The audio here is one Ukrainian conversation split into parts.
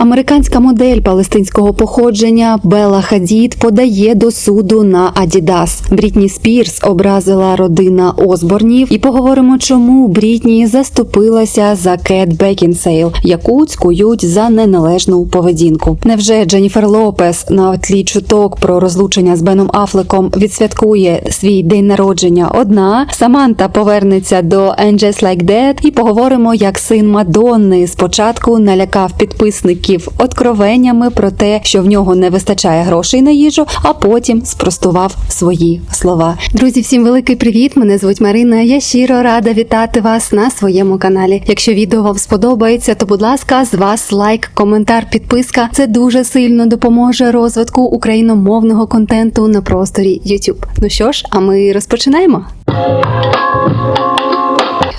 Американська модель палестинського походження Бела Хадід подає до суду на Адідас. Брітні Спірс образила родина Осборнів, і поговоримо, чому Брітні заступилася за Кет Бекінсейл, яку цькують за неналежну поведінку. Невже Дженніфер Лопес на тлі чуток про розлучення з Беном Афлеком відсвяткує свій день народження одна? Саманта повернеться до And Just Like That і поговоримо, як син Мадонни спочатку налякав підписників откровеннями про те, що в нього не вистачає грошей на їжу, а потім спростував свої слова. Друзі, всім великий привіт! Мене звуть Марина. Я щиро рада вітати вас на своєму каналі. Якщо відео вам сподобається, то будь ласка, з вас лайк, коментар, підписка. Це дуже сильно допоможе розвитку україномовного контенту на просторі YouTube. Ну що ж, а ми розпочинаємо.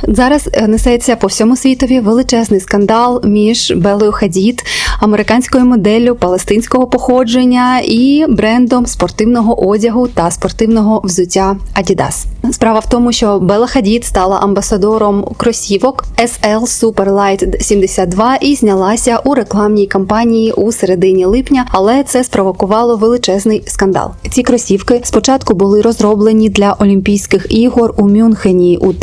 Зараз е, несеться по всьому світові величезний скандал між Белою Хадід, американською моделлю палестинського походження і брендом спортивного одягу та спортивного взуття Adidas. Справа в тому, що Бела Хадід стала амбасадором кросівок SL Superlight 72 і знялася у рекламній кампанії у середині липня, але це спровокувало величезний скандал. Ці кросівки спочатку були розроблені для Олімпійських ігор у Мюнхені у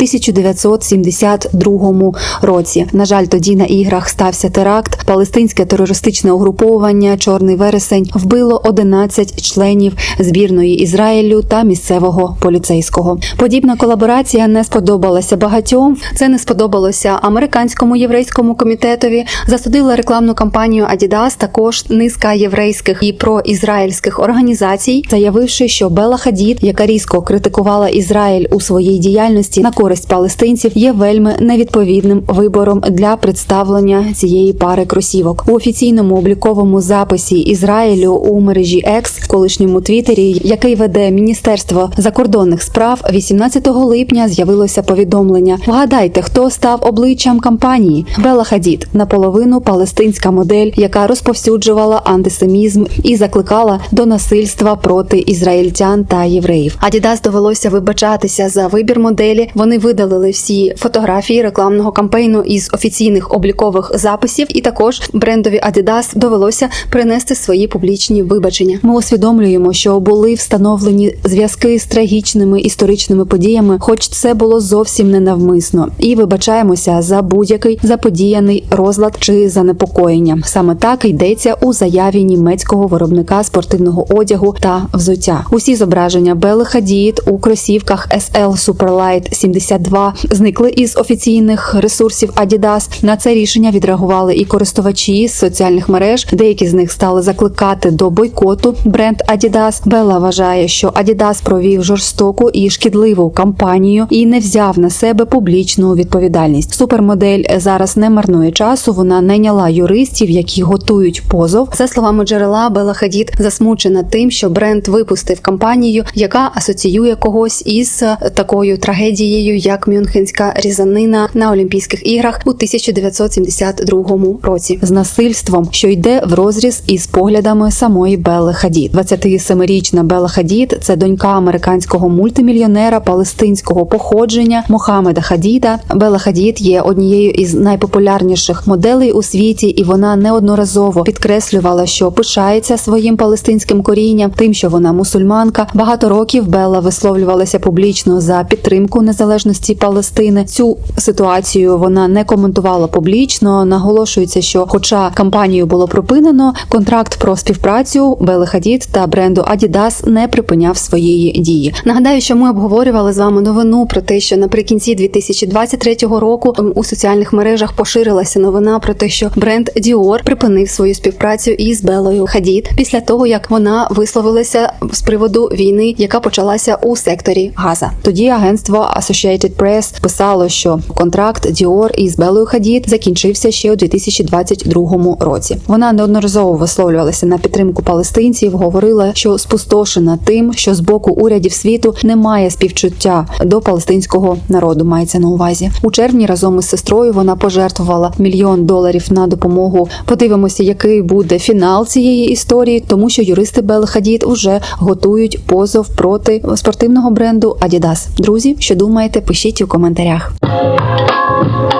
1972 році. На жаль, тоді на іграх стався теракт. Палестинське терористичне угруповання Чорний вересень вбило 11 членів збірної Ізраїлю та місцевого поліцейського. Подібна колаборація не сподобалася багатьом. Це не сподобалося американському єврейському комітетові. Засудила рекламну кампанію Adidas також низка єврейських і проізраїльських організацій, заявивши, що Бела Хадід, яка різко критикувала Ізраїль у своїй діяльності на користь палестинців, є вельми невідповідним вибором для представлення цієї пари кросівок у офіційному обліковому записі Ізраїлю у мережі X, колишньому Твіттері, який веде Міністерство закордонних справ. 18 липня з'явилося повідомлення. Вгадайте, хто став обличчям кампанії Бела Хадід, наполовину палестинська модель, яка розповсюджувала антисемізм і закликала до насильства проти ізраїльтян та євреїв. Адідас довелося вибачатися за вибір моделі. Вони видалили всі фотографії рекламного кампейну із офіційних облікових записів, і також брендові Adidas довелося принести свої публічні вибачення. Ми усвідомлюємо, що були встановлені зв'язки з трагічними історичними подіями, хоч це було зовсім ненавмисно, і вибачаємося за будь-який заподіяний розлад чи занепокоєння. Саме так йдеться у заяві німецького виробника спортивного одягу та взуття. Усі зображення Бели Хадід у кросівках SL Superlight 72 зникли із офіційних ресурсів Adidas. На це рішення відреагували і користувачі з соціальних мереж. Деякі з них стали закликати до бойкоту бренд Adidas. Бела вважає, що Adidas провів жорстоку і шкідливу кампанію і не взяв на себе публічну відповідальність. Супермодель зараз не марнує часу. Вона найняла юристів, які готують позов. За словами джерела, Бела Хадід засмучена тим, що бренд випустив кампанію, яка асоціює когось із такою трагедією, як Мюнхенська різанина на Олімпійських іграх у 1972 році, з насильством, що йде в розріз із поглядами самої Бели Хадід. 27-річна Бела Хадід – це донька американського мультимільйонера палестинського походження Мохамеда Хадіда. Бела Хадід є однією із найпопулярніших моделей у світі, і вона неодноразово підкреслювала, що пишається своїм палестинським корінням, тим, що вона мусульманка. Багато років Белла висловлювалася публічно за підтримку незалежності Палестини. Цю ситуацію вона не коментувала публічно. Наголошується, що, хоча кампанію було припинено, контракт про співпрацю Бели Хадід та бренду Adidas не припиняв своєї дії. Нагадаю, що ми обговорювали з вами новину про те, що наприкінці 2023 року у соціальних мережах поширилася новина про те, що бренд Dior припинив свою співпрацю із Белою Хадід після того, як вона висловилася з приводу війни, яка почалася у секторі Газа. Тоді агентство Associated Press писало, що контракт Dior із Белою Хадід закінчився ще у 2022 році. Вона неодноразово висловлювалася на підтримку палестинців, говорила, що спустошена тим, що з боку урядів світу немає співчуття до палестинського народу. Мається на увазі у червні разом із сестрою. Вона пожертвувала мільйон доларів на допомогу. Подивимося, який буде фінал цієї історії, тому що юристи Бел Хадід уже готують позов проти спортивного бренду Adidas. Друзі, що думаєте, пишіть у коментарях. lugar.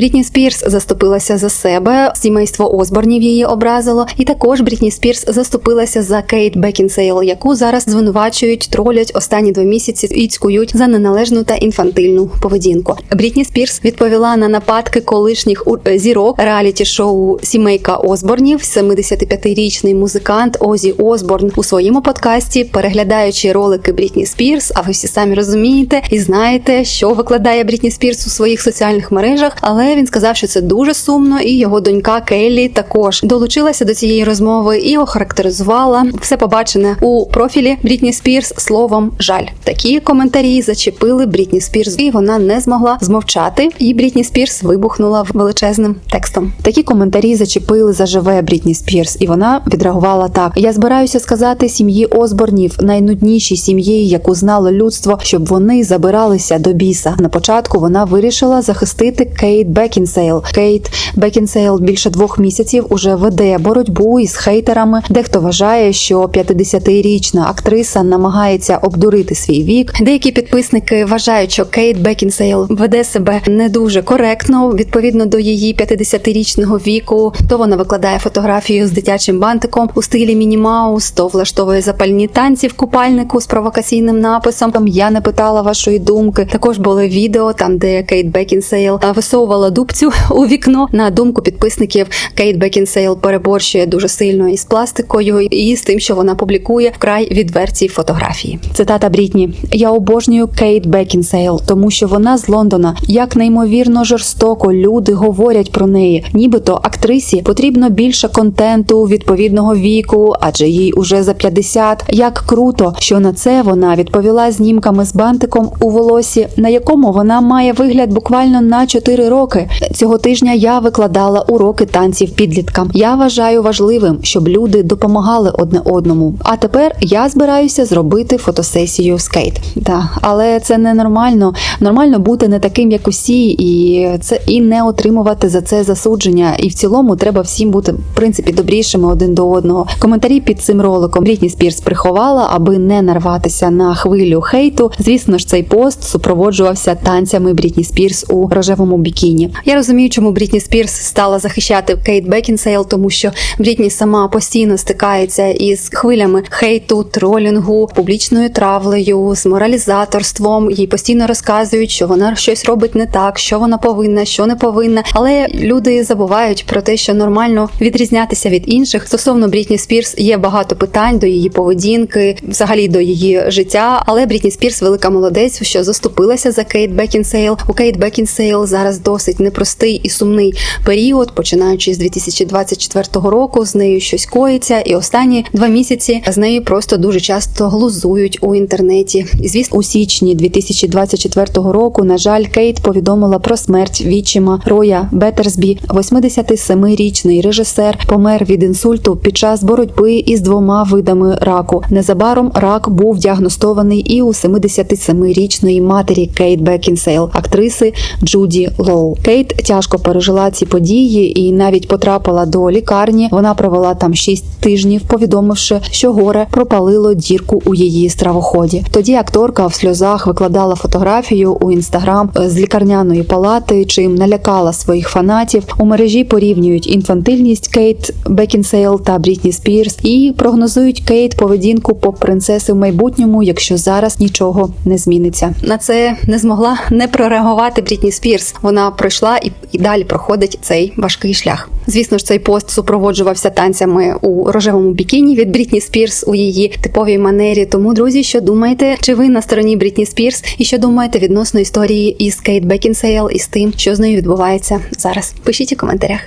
Брітні Спірс заступилася за себе. Сімейство Осборнів її образило, і також Брітні Спірс заступилася за Кейт Бекінсейл, яку зараз звинувачують, тролять останні два місяці і цькують за неналежну та інфантильну поведінку. Брітні Спірс відповіла на нападки колишніх е, зірок реаліті шоу Сімейка Осборнів. 75-річний музикант Озі Осборн у своєму подкасті, переглядаючи ролики Брітні Спірс. А ви всі самі розумієте і знаєте, що викладає Брітні Спірс у своїх соціальних мережах. Але він сказав, що це дуже сумно, і його донька Келлі також долучилася до цієї розмови і охарактеризувала все побачене у профілі Брітні Спірс словом жаль. Такі коментарі зачепили Брітні Спірс, і вона не змогла змовчати. І Брітні Спірс вибухнула величезним текстом. Такі коментарі зачепили заживе Брітні Спірс, і вона відреагувала так: я збираюся сказати сім'ї Осборнів, найнуднішій сім'ї, яку знало людство, щоб вони забиралися до біса. На початку вона вирішила захистити Кейт Бекінсейл. Кейт Бекінсейл більше двох місяців уже веде боротьбу із хейтерами. Дехто вважає, що 50-річна актриса намагається обдурити свій вік. Деякі підписники вважають, що Кейт Бекінсейл веде себе не дуже коректно відповідно до її 50-річного віку. То вона викладає фотографію з дитячим бантиком у стилі Міні Маус, то влаштовує запальні танці в купальнику з провокаційним написом. Там я не питала вашої думки. Також були відео там, де Кейт Бекінсейл а, висовувала дубцю у вікно. На думку підписників, Кейт Бекінсейл переборщує дуже сильно із пластикою і з тим, що вона публікує вкрай відверті фотографії. Цитата Брітні: Я обожнюю Кейт Бекінсейл, тому що вона з Лондона. Як неймовірно жорстоко люди говорять про неї, нібито актрисі потрібно більше контенту відповідного віку, адже їй уже за 50. Як круто, що на це вона відповіла знімками з бантиком у волосі, на якому вона має вигляд буквально на 4 роки. Цього тижня я викладала уроки танців підліткам. Я вважаю важливим, щоб люди допомагали одне одному. А тепер я збираюся зробити фотосесію з Кейт. Да, але це не нормально. Нормально бути не таким, як усі, і це і не отримувати за це засудження. І в цілому треба всім бути в принципі добрішими один до одного. Коментарі під цим роликом Брітні Спірс приховала, аби не нарватися на хвилю хейту. Звісно ж, цей пост супроводжувався танцями Брітні Спірс у рожевому бікіні. Я розумію, чому Брітні Спірс стала захищати Кейт Бекінсейл, тому що Брітні сама постійно стикається із хвилями хейту, тролінгу, публічною травлею, з моралізаторством. Їй постійно розказують, що вона щось робить не так, що вона повинна, що не повинна. Але люди забувають про те, що нормально відрізнятися від інших. Стосовно Брітні Спірс є багато питань до її поведінки, взагалі до її життя. Але Брітні Спірс велика молодець, що заступилася за Кейт Бекінсейл. У Кейт Бекінсейл зараз досить непростий і сумний період, починаючи з 2024 року. З нею щось коїться, і останні два місяці з нею просто дуже часто глузують у інтернеті. І звісно, у січні 2024 року, на жаль, Кейт повідомила про смерть відчима Роя Бетерсбі. 87-річний режисер помер від інсульту під час боротьби із двома видами раку. Незабаром рак був діагностований і у 77-річної матері Кейт Бекінсейл, актриси Джуді Лоу. Кейт тяжко пережила ці події і навіть потрапила до лікарні. Вона провела там 6 тижнів, повідомивши, що горе пропалило дірку у її стравоході. Тоді акторка в сльозах викладала фотографію у інстаграм з лікарняної палати, чим налякала своїх фанатів. У мережі порівнюють інфантильність Кейт Бекінсейл та Брітні Спірс і прогнозують Кейт поведінку поп-принцеси в майбутньому, якщо зараз нічого не зміниться. На це не змогла не прореагувати Брітні Спірс. Вона пройшла і, і далі проходить цей важкий шлях. Звісно ж, цей пост супроводжувався танцями у рожевому бікіні від Брітні Спірс у її типовій манері. Тому, друзі, що думаєте, чи ви на стороні Брітні Спірс, і що думаєте відносно історії із Кейт Бекінсейл і з тим, що з нею відбувається зараз? Пишіть у коментарях.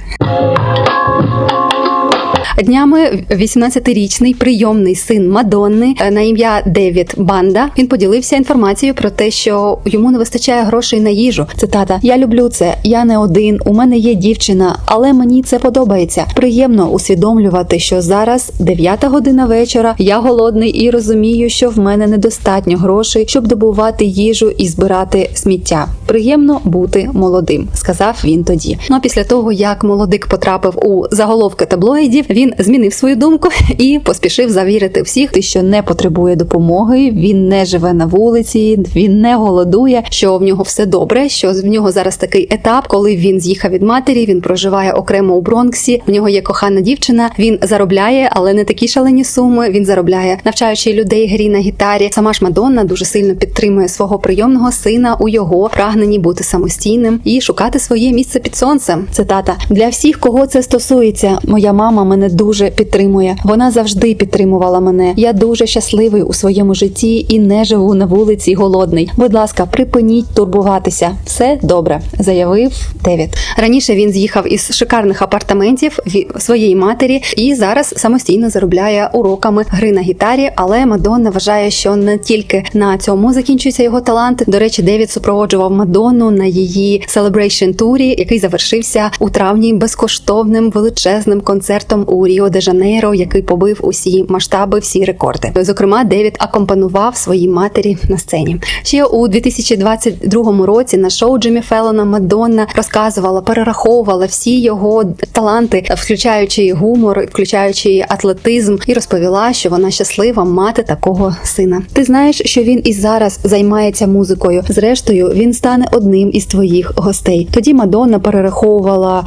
Днями 18-річний прийомний син Мадонни е, на ім'я Девід Банда. Він поділився інформацією про те, що йому не вистачає грошей на їжу. Цитата: Я люблю це. Я не один. У мене є дівчина, але мені це подобається. Приємно усвідомлювати, що зараз 9 година вечора. Я голодний і розумію, що в мене недостатньо грошей, щоб добувати їжу і збирати сміття. Приємно бути молодим, сказав він тоді. Ну а після того, як молодик потрапив у заголовки таблоїдів, він він змінив свою думку і поспішив завірити всіх, що не потребує допомоги. Він не живе на вулиці, він не голодує, що в нього все добре. Що в нього зараз такий етап, коли він з'їхав від матері, він проживає окремо у Бронксі. В нього є кохана дівчина. Він заробляє, але не такі шалені суми. Він заробляє, навчаючи людей грі на гітарі. Сама ж Мадонна дуже сильно підтримує свого прийомного сина у його прагненні бути самостійним і шукати своє місце під сонцем. Цитата для всіх, кого це стосується. Моя мама мене дуже підтримує. Вона завжди підтримувала мене. Я дуже щасливий у своєму житті і не живу на вулиці голодний. Будь ласка, припиніть турбуватися. Все добре, заявив Девід. Раніше він з'їхав із шикарних апартаментів своєї матері і зараз самостійно заробляє уроками гри на гітарі. Але Мадонна вважає, що не тільки на цьому закінчується його талант. До речі, Девід супроводжував Мадонну на її Celebration турі, який завершився у травні безкоштовним величезним концертом у Ріо де Жанейро, який побив усі масштаби, всі рекорди. Зокрема, Девід акомпанував своїй матері на сцені. Ще у 2022 році на шоу Джиммі Феллона Мадонна розказувала, перераховувала всі його таланти, включаючи гумор, включаючи атлетизм, і розповіла, що вона щаслива мати такого сина. Ти знаєш, що він і зараз займається музикою. Зрештою, він стане одним із твоїх гостей. Тоді Мадонна перераховувала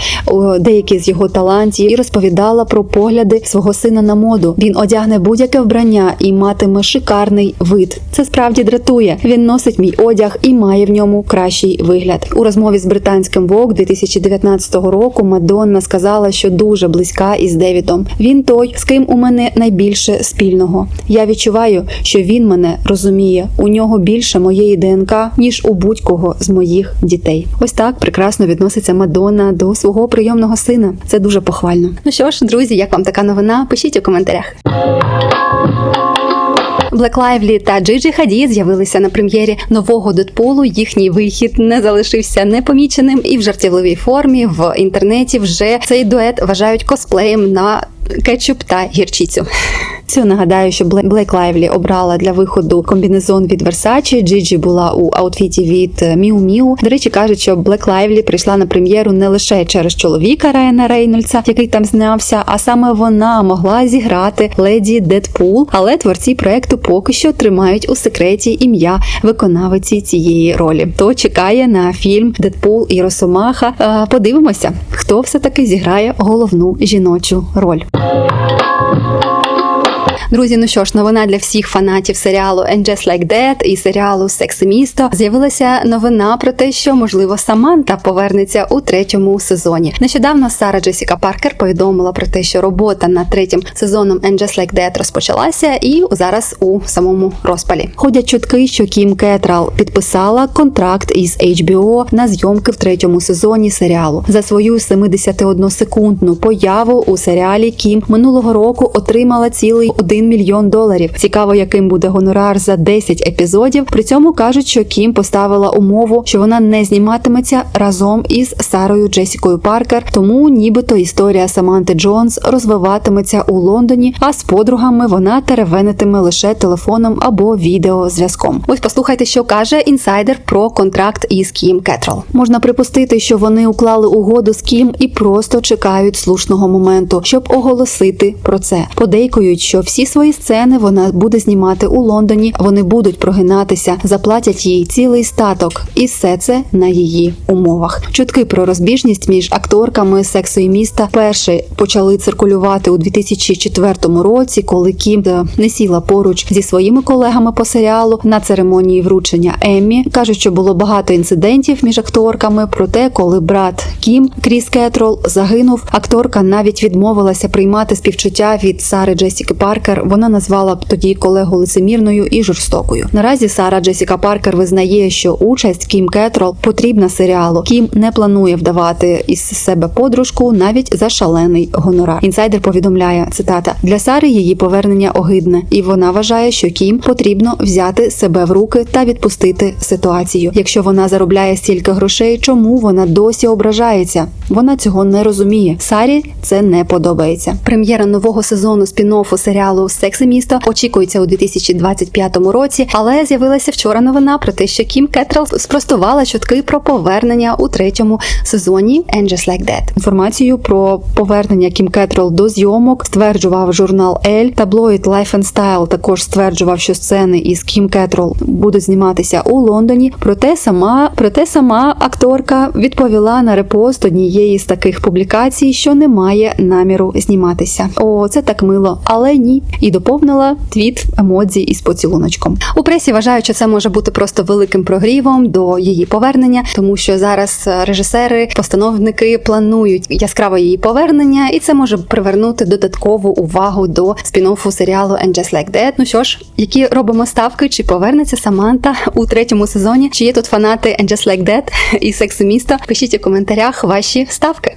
деякі з його талантів і розповідала про погляди свого сина на моду. Він одягне будь-яке вбрання і матиме шикарний вид. Це справді дратує. Він носить мій одяг і має в ньому кращий вигляд. У розмові з британським Vogue 2019 року Мадонна сказала, що дуже близька із Девідом. Він той, з ким у мене найбільше спільного. Я відчуваю, що він мене розуміє. У нього більше моєї ДНК, ніж у будь-кого з моїх дітей. Ось так прекрасно відноситься Мадонна до свого прийомного сина. Це дуже похвально. Ну що ж, друзі, як вам така новина? Пишіть у коментарях. Блек Лайвлі та Джиджі Хаді з'явилися на прем'єрі нового Дедпулу. Їхній вихід не залишився непоміченим, і в жартівливій формі в інтернеті вже цей дует вважають косплеєм на кетчуп та гірчицю. Цю нагадаю, що Бле- Блейк Лайвлі обрала для виходу комбінезон від Versace, Джиджі була у аутфіті від Miu Miu. До речі, кажуть, що Блек Лайвлі прийшла на прем'єру не лише через чоловіка Райана Рейнольдса, який там знявся, а саме вона могла зіграти леді Дедпул, але творці проекту поки що тримають у секреті ім'я виконавиці цієї ролі. То чекає на фільм Дедпул і Росомаха. Е, Подивимося, хто все таки зіграє головну жіночу роль. Друзі, ну що ж, новина для всіх фанатів серіалу And Just Like That і серіалу Секс місто. З'явилася новина про те, що можливо Саманта повернеться у третьому сезоні. Нещодавно Сара Джесіка Паркер повідомила про те, що робота над третім сезоном And Just Like That розпочалася, і зараз у самому розпалі. Ходять чутки, що Кім Кетрал підписала контракт із HBO на зйомки в третьому сезоні серіалу. За свою 71-секундну появу у серіалі Кім минулого року отримала цілий 1 мільйон доларів. Цікаво, яким буде гонорар за 10 епізодів. При цьому кажуть, що Кім поставила умову, що вона не зніматиметься разом із Сарою Джесікою Паркер. Тому нібито історія Саманти Джонс розвиватиметься у Лондоні, а з подругами вона теревенитиме лише телефоном або відеозв'язком. Ось послухайте, що каже інсайдер про контракт із Кім Кетрол. Можна припустити, що вони уклали угоду з Кім і просто чекають слушного моменту, щоб оголосити про це. Подейкують, що всі свої сцени вона буде знімати у Лондоні. Вони будуть прогинатися, заплатять їй цілий статок, і все це на її умовах. Чутки про розбіжність між акторками сексу і міста перші почали циркулювати у 2004 році, коли Кім е, не сіла поруч зі своїми колегами по серіалу на церемонії вручення Еммі. кажуть, що було багато інцидентів між акторками. Проте, коли брат Кім Кріс Кетрол загинув, акторка навіть відмовилася приймати співчуття від Сари Джесіки Паркер. Вона назвала б тоді колегу лицемірною і жорстокою. Наразі Сара Джесіка Паркер визнає, що участь Кім Кетрол потрібна серіалу. Кім не планує вдавати із себе подружку навіть за шалений гонорар. Інсайдер повідомляє цитата для Сари її повернення огидне, і вона вважає, що Кім потрібно взяти себе в руки та відпустити ситуацію. Якщо вона заробляє стільки грошей, чому вона досі ображається? Вона цього не розуміє. Сарі це не подобається. Прем'єра нового сезону спін-оффу серіалу серіалу Секс і місто очікується у 2025 році. Але з'явилася вчора новина про те, що Кім Кетрал спростувала чутки про повернення у третьому сезоні And Just Like That. Інформацію про повернення Кім Кетрал до зйомок стверджував журнал Elle. Таблоїд Life and Style також стверджував, що сцени із Кім Кетрал будуть зніматися у Лондоні. Проте сама проте сама акторка відповіла на репост однієї з таких публікацій, що не має наміру зніматися. О, це так мило, але ні. І доповнила твіт емодзі із поцілуночком. У пресі вважають, що це може бути просто великим прогрівом до її повернення, тому що зараз е, режисери, постановники планують яскраве її повернення, і це може привернути додаткову увагу до спін-оффу серіалу And Just Like That. Ну що ж, які робимо ставки? Чи повернеться Саманта у третьому сезоні? Чи є тут фанати And Just Like That і сексу міста? Пишіть у коментарях ваші ставки.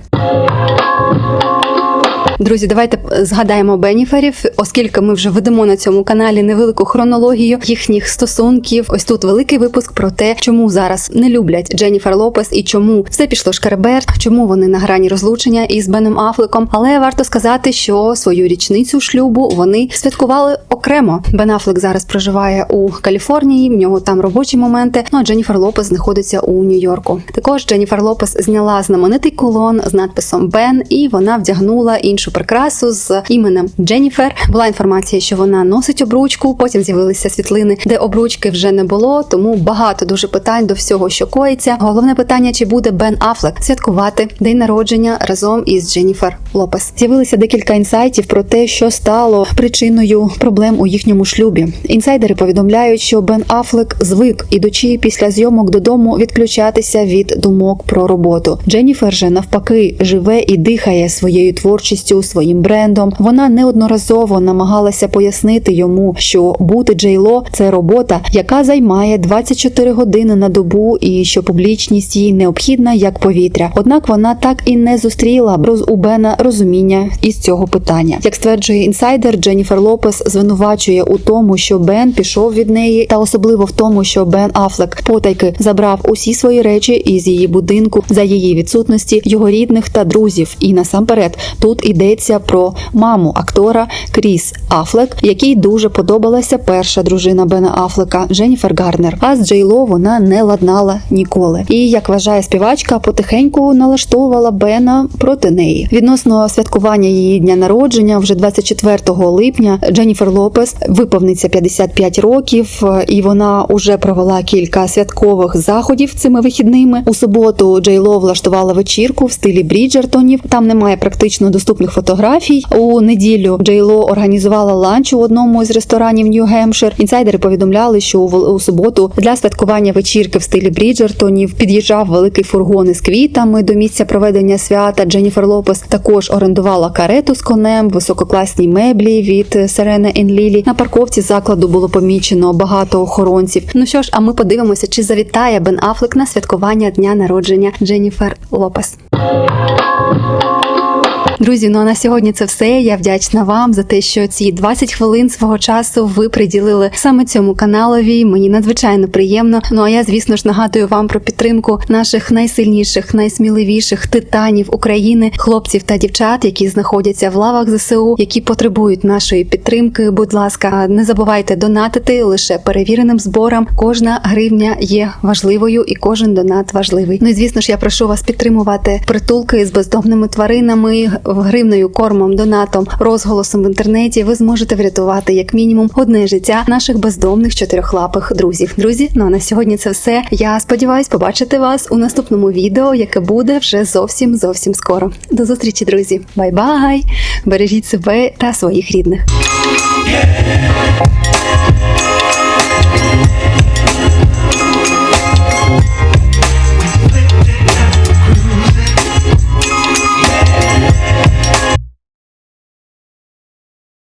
Друзі, давайте згадаємо Беніферів, оскільки ми вже ведемо на цьому каналі невелику хронологію їхніх стосунків. Ось тут великий випуск про те, чому зараз не люблять Дженніфер Лопес і чому все пішло шкереберт, чому вони на грані розлучення із Беном Афлеком. Але варто сказати, що свою річницю шлюбу вони святкували окремо. Бен Афлек зараз проживає у Каліфорнії. В нього там робочі моменти. Ну а Дженніфер Лопес знаходиться у Нью-Йорку. Також Дженніфер Лопес зняла знаменитий колон з надписом Бен, і вона вдягнула іншу прикрасу з іменем Дженніфер. Була інформація, що вона носить обручку. Потім з'явилися світлини, де обручки вже не було. Тому багато дуже питань до всього, що коїться. Головне питання: чи буде Бен Афлек святкувати день народження разом із Дженніфер Лопес? З'явилися декілька інсайтів про те, що стало причиною проблем у їхньому шлюбі. Інсайдери повідомляють, що Бен Афлек звик, ідучи після зйомок додому, відключатися від думок про роботу. Дженніфер же навпаки живе і дихає своєю творчістю, своїм брендом. Вона неодноразово намагалася пояснити йому, що бути Джейло це робота, яка займає 24 години на добу, і що публічність їй необхідна як повітря. Однак вона так і не зустріла роз у Бена розуміння із цього питання. Як стверджує інсайдер, Дженніфер Лопес звинувачує у тому, що Бен пішов від неї, та особливо в тому, що Бен Афлек потайки забрав усі свої речі із її будинку за її відсутності, його рідних та друзів. І насамперед тут йдеться про маму актора Кріс Афлек, якій дуже подобалася перша дружина Бена Афлека Дженніфер Гарнер. А з Джейло вона не ладнала ніколи. І як вважає співачка, потихеньку налаштовувала Бена проти неї. Відносно святкування її дня народження, вже 24 липня Дженніфер Лопес виповниться 55 років, і вона уже провела кілька святкових заходів цими вихідними. У суботу Джейло влаштувала вечірку в стилі Бріджертонів. Там немає практично доступних фотографій. У неділю Джейло організувала ланч у одному із ресторанів Нью-Гемпшир. Інсайдери повідомляли, що у, суботу для святкування вечірки в стилі Бріджертонів під'їжджав великий фургон із квітами до місця проведення свята. Дженніфер Лопес також орендувала карету з конем, висококласні меблі від Серена Лілі. На парковці закладу було помічено багато охоронців. Ну що ж, а ми подивимося, чи завітає Бен Афлек на святкування дня народження Дженніфер Лопес. Друзі, ну а на сьогодні це все. Я вдячна вам за те, що ці 20 хвилин свого часу ви приділили саме цьому каналові. Мені надзвичайно приємно. Ну а я, звісно ж, нагадую вам про підтримку наших найсильніших, найсміливіших титанів України, хлопців та дівчат, які знаходяться в лавах ЗСУ, які потребують нашої підтримки. Будь ласка, не забувайте донатити лише перевіреним зборам. Кожна гривня є важливою, і кожен донат важливий. Ну і звісно ж, я прошу вас підтримувати притулки з бездомними тваринами гривною, кормом, донатом, розголосом в інтернеті. Ви зможете врятувати як мінімум одне життя наших бездомних чотирьохлапих друзів. Друзі, ну а на сьогодні це все. Я сподіваюсь побачити вас у наступному відео, яке буде вже зовсім зовсім скоро. До зустрічі, друзі! Бай-бай! Бережіть себе та своїх рідних.